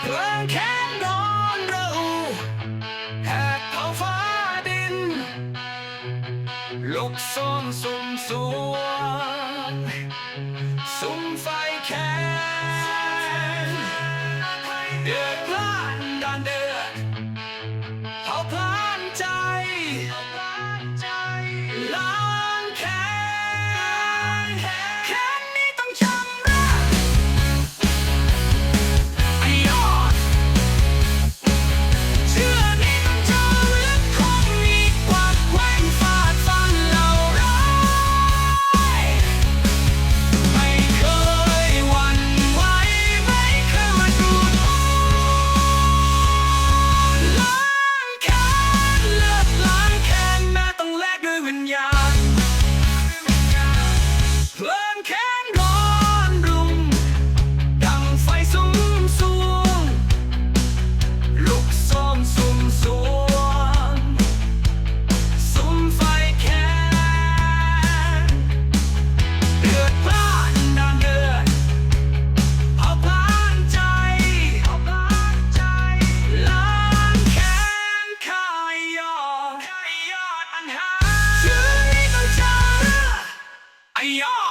เพื่แค่นอนเราแหกเผาฟ้าดิน ลุกซ่อนสุ่มสวงสุ่มไฟแค้ we are.